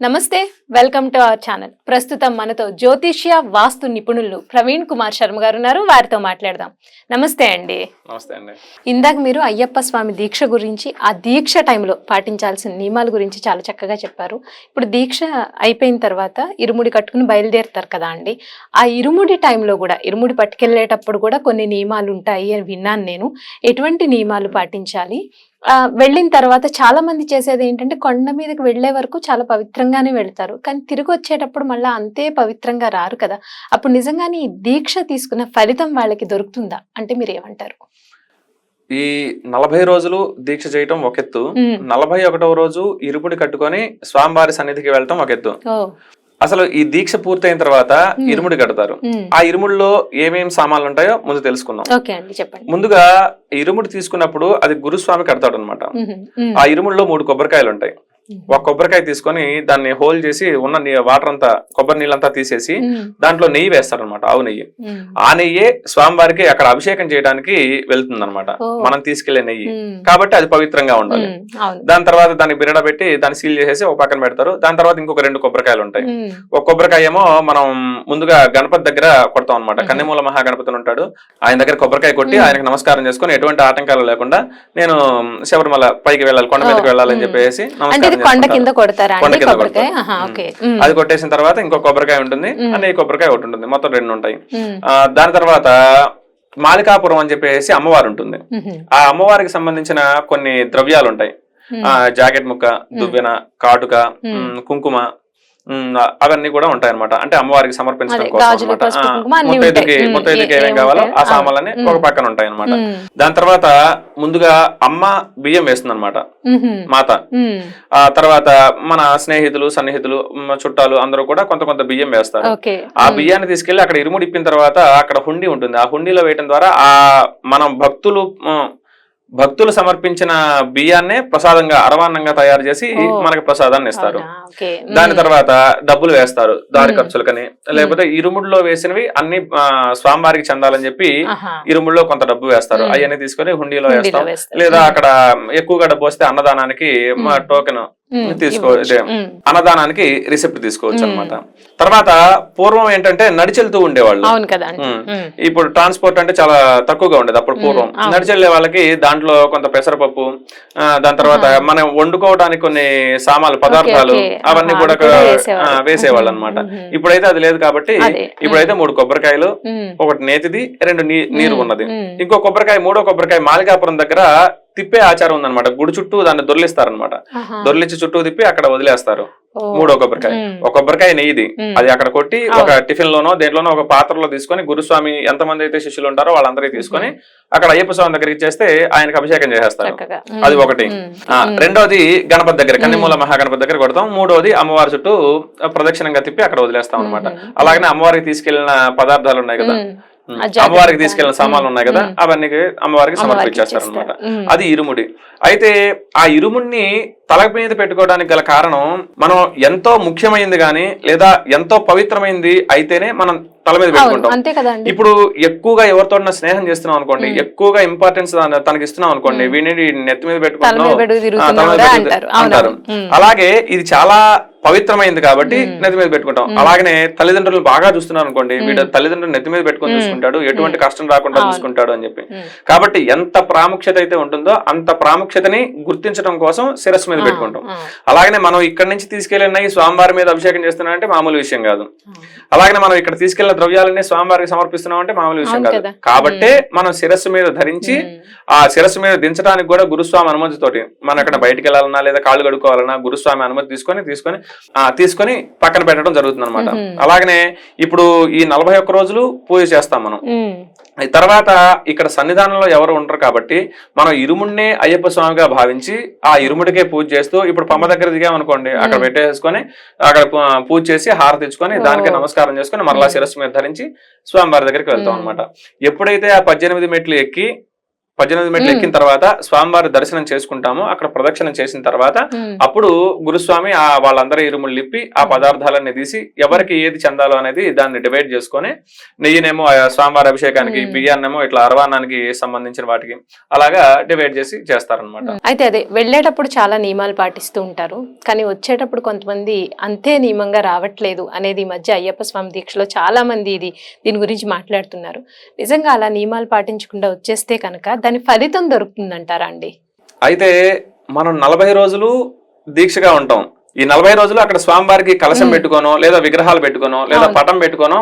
నమస్తే welcome to our channel. ప్రస్తుతం మనతో జ్యోతిష్య వాస్తు నిపుణులు ప్రవీణ్ కుమార్ శర్మ గారు ఉన్నారు. వారితో మాట్లాడదాం. నమస్తే అండి. నమస్తే అండి. ఇందాక మీరు అయ్యప్ప స్వామి దీక్ష గురించి ఆ దీక్ష టైంలో పాటించాల్సిన నియమాల గురించి చాలా చక్కగా చెప్పారు. ఇప్పుడు దీక్ష అయిపోయిన తర్వాత ఇరుముడి కట్టుకుని బయలుదేరుతారు కదా అండి. ఆ ఇరుముడి టైంలో కూడా ఇరుముడి పట్టుకెళ్ళేటప్పుడు కూడా కొన్ని నియమాలు ఉంటాయి అని విన్నాను నేను. ఎటువంటి నియమాలు పాటించాలి? వెళ్ళిన తర్వాత చాలా మంది చేసేది ఏంటంటే కొండ మీదకి వెళ్ళే వరకు చాలా పవిత్రంగానే వెళ్తారు. కానీ తిరిగి వచ్చేటప్పుడు మళ్ళీ అంతే పవిత్రంగా రారు కదా. అప్పుడు నిజంగానే ఈ దీక్ష తీసుకున్న ఫలితం వాళ్ళకి దొరుకుతుందా? అంటే మీరు ఏమంటారు? ఈ నలభై రోజులు దీక్ష చేయటం ఒక ఎత్తు. నలభై ఒకటవ రోజు ఇరుముడి కట్టుకొని స్వామివారి సన్నిధికి వెళ్ళటం ఒక ఎత్తు. అసలు ఈ దీక్ష పూర్తయిన తర్వాత. ఇరుముడి కడతారు. ఆ ఇరుముడిలో ఏమేం సామాన్లు ఉంటాయో ముందు తెలుసుకుందాం చెప్పండి ముందుగా ఇరుముడి తీసుకున్నప్పుడు అది గురుస్వామి కడతాడు అనమాట. ఆ ఇరుముడిలో మూడు కొబ్బరికాయలు ఉంటాయి. ఒక కొబ్బరికాయ తీసుకొని దాన్ని హోల్ చేసి ఉన్న నీ- వాటర్ అంతా కొబ్బరి నీళ్ళంతా తీసేసి దాంట్లో నెయ్యి వేస్తారనమాట ఆవు నెయ్యి. ఆ నెయ్యే స్వామివారికి అక్కడ అభిషేకం చేయడానికి వెళ్తుంది ఓ. మనం తీసుకెళ్ళే నెయ్యి. కాబట్టి అది పవిత్రంగా ఉండాలి. దాని తర్వాత దాన్ని బిరడ పెట్టి దాన్ని సీల్ చేసేసి ఒక పక్కన పెడతారు. దాని తర్వాత ఇంకొక రెండు కొబ్బరికాయలు ఉంటాయి. ఒక కొబ్బరికాయ ఏమో మనం ముందుగా గణపతి దగ్గర కొడతాం అనమాట. కన్నెమూల మహాగణపతి ఉంటాడు. ఆయన దగ్గర కొబ్బరికాయ కొట్టి. ఆయనకు నమస్కారం చేసుకుని ఎటువంటి ఆటంకాలు లేకుండా నేను శబరిమల పైకి వెళ్ళాలి కొండ మీదకి వెళ్ళాలని. చెప్పేసి అంటే నమస్కారం కొండ కింద. కొడతారా కొండ కింద కొడతారు. ఓకే. అది కొట్టేసిన తర్వాత ఇంకో కొబ్బరికాయ ఉంటుంది. అనే కొబ్బరికాయ ఒకటి ఉంటుంది. మొత్తం రెండు ఉంటాయి. దాని తర్వాత మాలికాపురం అని చెప్పేసి అమ్మవారు ఉంటుంది. ఆ అమ్మవారికి సంబంధించిన కొన్ని ద్రవ్యాలు ఉంటాయి జాకెట్ ముక్క దువ్వెన కాటుక కుంకుమ అవన్నీ కూడా ఉంటాయి అనమాట అంటే అమ్మవారికి సమర్పించడం కోసం ముత్తైదుకి ఏమేం కావాలో? ఆ సామాన్లన్నీ. ఒక పక్కన ఉంటాయి అనమాట దాని తర్వాత ముందుగా అమ్మ బియ్యం వేస్తుంది అనమాట మాత. ఆ తర్వాత మన స్నేహితులు సన్నిహితులు చుట్టాలు అందరూ కూడా కొంత కొంత బియ్యం వేస్తారు. ఆ బియ్యాన్ని తీసుకెళ్ళి అక్కడ ఇరుముడి ఇప్పిన తర్వాత అక్కడ హుండీ ఉంటుంది. ఆ హుండీలో వేయటం ద్వారా ఆ మనం భక్తులు భక్తులు సమర్పించిన బియ్యాన్నే ప్రసాదంగా అరవాన్నంగా తయారు చేసి. మనకి ప్రసాదాన్ని ఇస్తారు దాని తర్వాత డబ్బులు వేస్తారు దారి. ఖర్చులకని లేకపోతే ఇరుముడిలో వేసినవి అన్ని స్వామివారికి చెందాలని చెప్పి ఇరుముడిలో కొంత డబ్బు వేస్తారు. అవన్నీ తీసుకొని హుండీలో వేస్తాం వేస్తారు. లేదా. అక్కడ ఎక్కువగా డబ్బు వస్తే అన్నదానానికి. టోకెన్ ఉమ్, తీసుకో ఇవ్వచ్చు. ఇదే. ఉమ్, అన్నదానానికి రిసిప్ట్ తీసుకోవచ్చు. అనమాట తర్వాత పూర్వం ఏంటంటే నడిచెళ్తూ ఉండేవాళ్ళు ఇప్పుడు ట్రాన్స్పోర్ట్ అంటే చాలా తక్కువగా ఉండేది అప్పుడు పూర్వం. నడిచెళ్ళే వాళ్ళకి దాంట్లో కొంత పెసరపప్పు ఆ, దాని తర్వాత. మనం వండుకోవడానికి కొన్ని సామాన్లు పదార్థాలు. అవన్నీ కూడా వేసేవాళ్ళు అనమాట. ఇప్పుడైతే అది లేదు కాబట్టి. ఇప్పుడైతే మూడు కొబ్బరికాయలు ఒకటి నేతిది రెండు నీరు ఉన్నది. ఇంకో కొబ్బరికాయ మూడో కొబ్బరికాయ మాలికాపురం దగ్గర తిప్పే ఆచారం ఉందన్నమాట. గుడి చుట్టూ దాన్ని దొర్లిస్తారనమాట దొర్లించి చుట్టూ తిప్పి అక్కడ వదిలేస్తారు. మూడో కొబ్బరికాయ. ఒక కొబ్బరికాయ నెయ్యిది. అది అక్కడ కొట్టి. ఒక టిఫిన్ లోనో దేంట్లోనో ఒక పాత్రలో తీసుకొని గురుస్వామి ఎంతమంది అయితే శిష్యులు ఉంటారో వాళ్ళందరికీ తీసుకొని అక్కడ అయ్యప్ప స్వామి దగ్గరికి ఇచ్చేస్తే ఆయనకు అభిషేకం చేసేస్తారు. అది ఒకటి. రెండోది గణపతి దగ్గర కన్నిమూల మహాగణపతి దగ్గర కొడతాం. మూడోది అమ్మవారి చుట్టూ ప్రదక్షిణంగా తిప్పి అక్కడ వదిలేస్తాం అనమాట. అలాగనే అమ్మవారికి తీసుకెళ్ళిన పదార్థాలు ఉన్నాయి కదా. అమ్మవారికి. తీసుకెళ్ళిన సామాన్లు ఉన్నాయి కదా. అవన్నీ అమ్మవారికి సమర్పించేస్తారు అనమాట. అది ఇరుముడి అయితే ఆ ఇరుముడిని తల మీద పెట్టుకోవడానికి గల కారణం మనం ఎంతో ముఖ్యమైనది గాని లేదా ఎంతో పవిత్రమైనది అయితేనే మనం తల మీద పెట్టుకుంటాం. ఇప్పుడు ఎక్కువగా ఎవరితో స్నేహం చేస్తున్నాం అనుకోండి ఎక్కువగా ఇంపార్టెన్స్ తనకి ఇస్తున్నాం అనుకోండి వీడిని నెత్తి మీద తల మీద పెట్టుకుంటున్నాం పెడుగు ఆ, తల మీద తిరుగుతున్నావురా పెట్టుకు- అంటారు. అంటారు. అవునవును. ఉమ్. అలాగే ఇది చాలా పవిత్రమైంది కాబట్టి నెత్తి మీద పెట్టుకుంటాం. అలాగనే తల్లిదండ్రులు బాగా చూస్తున్నారు అనుకోండి వీడు తల్లిదండ్రులు నెత్తి మీద పెట్టుకొని చూసుకుంటాడు ఎటువంటి కష్టం రాకుండా చూసుకుంటాడు అని చెప్పి. కాబట్టి ఎంత ప్రాముఖ్యత అయితే ఉంటుందో అంత ప్రాముఖ్యతని గుర్తించడం కోసం శిరస్సు మీద పెట్టుకుంటాం. అలాగనే మనం ఇక్కడ నుంచి తీసుకెళ్ళిన ఈ స్వామివారి మీద అభిషేకం చేస్తున్నాం అంటే మామూలు విషయం కాదు. అలాగనే మనం ఇక్కడ తీసుకెళ్ళిన ద్రవ్యాలన్నీ స్వామివారికి సమర్పిస్తున్నాం అంటే మామూలు విషయం కాదు. కాబట్టే మనం శిరస్సు మీద ధరించి. ఆ శిరస్సు మీద దించడానికి కూడా గురుస్వామి అనుమతితోటి మనం ఎక్కడ బయటికి వెళ్ళాలన్నా లేదా కాళ్ళు కడుక్కోవాలన్నా గురుస్వామి అనుమతి తీసుకొని తీసుకొని ఆ తీసుకొని పక్కన పెట్టడం జరుగుతుంది. అలాగనే ఇప్పుడు ఈ నలభై ఒక్క రోజులు పూజ చేస్తాం మనం తర్వాత ఇక్కడ సన్నిధానంలో ఎవరు ఉండరు కాబట్టి మనం ఇరుముడినే అయ్యప్ప స్వామిగా భావించి ఆ ఇరుముడికే పూజ చేస్తూ ఇప్పుడు పమ్మ దగ్గర దిగామనుకోండి అక్కడ పెట్టేసుకొని అక్కడ పూజ చేసి హార తెచ్చుకొని దానికి నమస్కారం చేసుకొని మరలా శిరస్సు మీద ధరించి స్వామివారి దగ్గరికి వెళ్తాం అనమాట ఎప్పుడైతే ఆ పద్దెనిమిది మెట్లు ఎక్కి పద్దెనిమిది మెట్లు ఎక్కిన తర్వాత స్వామివారి దర్శనం చేసుకుంటాము. అక్కడ ప్రదక్షిణం చేసిన తర్వాత. అప్పుడు గురుస్వామి ఆ వాళ్ళందరి ఇరుములు లిప్పి ఆ పదార్థాలన్నీ తీసి ఎవరికి ఏది చెందాలో అనేది దాన్ని డివైడ్ చేసుకొని నెయ్యినేమో స్వామివారి అభిషేకానికి. బియ్యాన్నేమో ఇట్లా అరవానానికి సంబంధించిన వాటికి అలాగా డివైడ్ చేసి చేస్తారనమాట అయితే అదే వెళ్ళేటప్పుడు చాలా నియమాలు పాటిస్తూ ఉంటారు. కానీ వచ్చేటప్పుడు కొంతమంది అంతే నియమంగా రావట్లేదు అనేది ఈ మధ్య అయ్యప్ప స్వామి దీక్షలో చాలా మంది ఇది దీని గురించి మాట్లాడుతున్నారు. నిజంగా అలా నియమాలు పాటించకుండా వచ్చేస్తే కనుక దాని ఫలితం దొరుకుతుందంటారా అండి? అయితే మనం నలభై రోజులు దీక్షగా ఉంటాం. ఈ నలభై రోజులు అక్కడ స్వామివారికి కలశం. పెట్టుకోనో లేదా విగ్రహాలు పెట్టుకోనో లేదా. పటం పెట్టుకోనో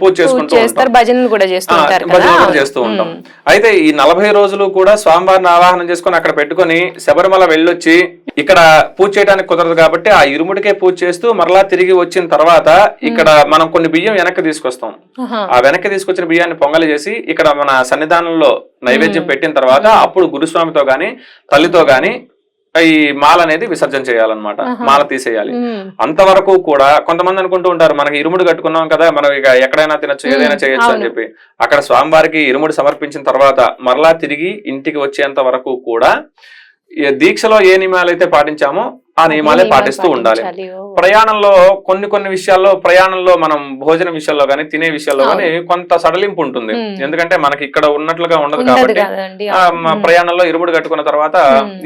పూజ చేసుకుంటూ చేస్తారు ఉంటాం భజనలు కూడా చేస్తూ ఉంటాం. అయితే ఈ నలభై రోజులు కూడా స్వామివారిని ఆవాహనం చేసుకొని అక్కడ పెట్టుకొని శబరిమల వెళ్ళొచ్చి ఇక్కడ పూజ చేయడానికి కుదరదు కాబట్టి ఆ ఇరుముడికే పూజ చేస్తూ మరలా తిరిగి వచ్చిన తర్వాత ఇక్కడ మనం కొన్ని బియ్యం వెనక్కి తీసుకొస్తాం. ఆ వెనక్కి తీసుకొచ్చిన బియ్యాన్ని పొంగలి చేసి ఇక్కడ మన సన్నిధానంలో నైవేద్యం పెట్టిన తర్వాత అప్పుడు గురుస్వామితో గాని తల్లితో గాని ఈ మాల అనేది విసర్జన చేయాలన్నమాట. మాల తీసేయాలి. అంతవరకు కూడా కొంతమంది అనుకుంటూ ఉంటారు మనకి ఇరుముడు కట్టుకున్నాం కదా మనం ఇక ఎక్కడైనా తినొచ్చు ఏదైనా. చేయొచ్చు అని. చెప్పి అక్కడ స్వామివారికి ఇరుముడు సమర్పించిన తర్వాత మరలా తిరిగి ఇంటికి వచ్చేంత వరకు కూడా దీక్షలో ఏ నియమాలు అయితే పాటించామో ఆ నియమాలే పాటిస్తూ ఉండాలి. ప్రయాణంలో కొన్ని కొన్ని విషయాల్లో ప్రయాణంలో మనం భోజన విషయాల్లో కానీ తినే విషయాల్లో కానీ కొంత సడలింపు ఉంటుంది. ఎందుకంటే మనకి ఇక్కడ ఉన్నట్లుగా ఉండదు కాబట్టి ప్రయాణంలో ఇరుముడు కట్టుకున్న తర్వాత.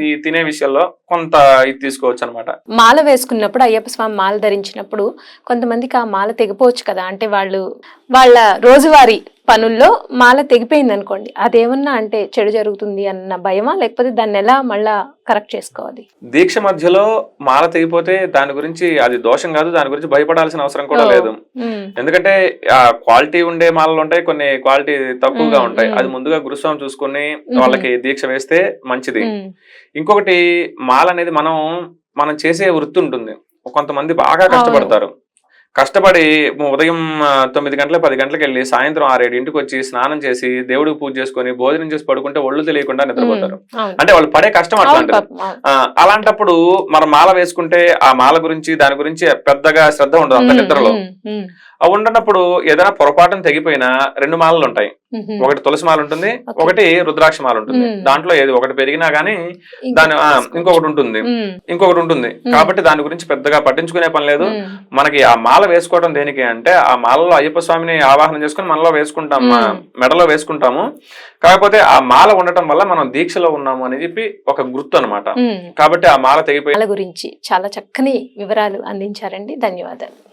ఈ తినే విషయాల్లో కొంత ఇది తీసుకోవచ్చు అనమాట మాల వేసుకున్నప్పుడు అయ్యప్ప స్వామి మాల ధరించినప్పుడు కొంతమందికి ఆ మాల తెగిపోవచ్చు కదా. అంటే వాళ్ళు వాళ్ళ రోజువారీ పనుల్లో మాల తెగిపోయింది అనుకోండి అదేమన్నా అంటే చెడు జరుగుతుంది అన్న భయమా లేకపోతే దాన్ని ఎలా మళ్ళా కరెక్ట్ చేసుకోవాలి దీక్ష మధ్యలో మాల తెగిపోతే దాని గురించి అది దోషం కాదు దాని గురించి భయపడాల్సిన అవసరం కూడా. లేదు. ఎందుకంటే ఆ క్వాలిటీ ఉండే మాలలు ఉంటాయి కొన్ని క్వాలిటీ తక్కువగా ఉంటాయి. అది ముందుగా గురుస్వామి చూసుకుని వాళ్ళకి దీక్ష వేస్తే మంచిది. ఇంకొకటి మాల అనేది మనం మనం చేసే వృత్తి ఉంటుంది కొంతమంది బాగా కష్టపడతారు కష్టపడి ఉదయం తొమ్మిది గంటల పది గంటలకు వెళ్ళి సాయంత్రం ఆరేడు ఇంటికి వచ్చి స్నానం చేసి దేవుడికి పూజ చేసుకొని భోజనం చేసి పడుకుంటే ఒళ్ళు తెలియకుండా నిద్రపోతారు. అంటే వాళ్ళు పడే కష్టం అట్లాంటిది అలాంటప్పుడు మనం మాల వేసుకుంటే ఆ మాల గురించి దాని గురించి పెద్దగా శ్రద్ధ ఉండదు అంత నిద్రలో. అవి ఉండనప్పుడు ఏదైనా పొరపాటున తెగిపోయినా రెండు మాలలు ఉంటాయి. ఒకటి తులసి మాల ఉంటుంది. ఒకటి రుద్రాక్ష మాల ఉంటుంది. దాంట్లో ఏది ఒకటి పెరిగినా గానీ దాని. ఇంకొకటి ఉంటుంది. ఇంకొకటి ఉంటుంది. కాబట్టి దాని గురించి పెద్దగా పట్టించుకునే పని లేదు. మనకి ఆ మాల వేసుకోవడం దేనికి అంటే ఆ మాలలో అయ్యప్ప స్వామిని ఆవాహనం చేసుకుని మనలో వేసుకుంటాం. మెడలో వేసుకుంటాము. కాకపోతే ఆ మాల ఉండటం వల్ల మనం దీక్షలో ఉన్నాము అని చెప్పి ఒక గుర్తు అన్నమాట. ఉమ్. కాబట్టి ఆ మాల తెగిపోయి గురించి చాలా చక్కని వివరాలు అందించారండి. ధన్యవాదాలు.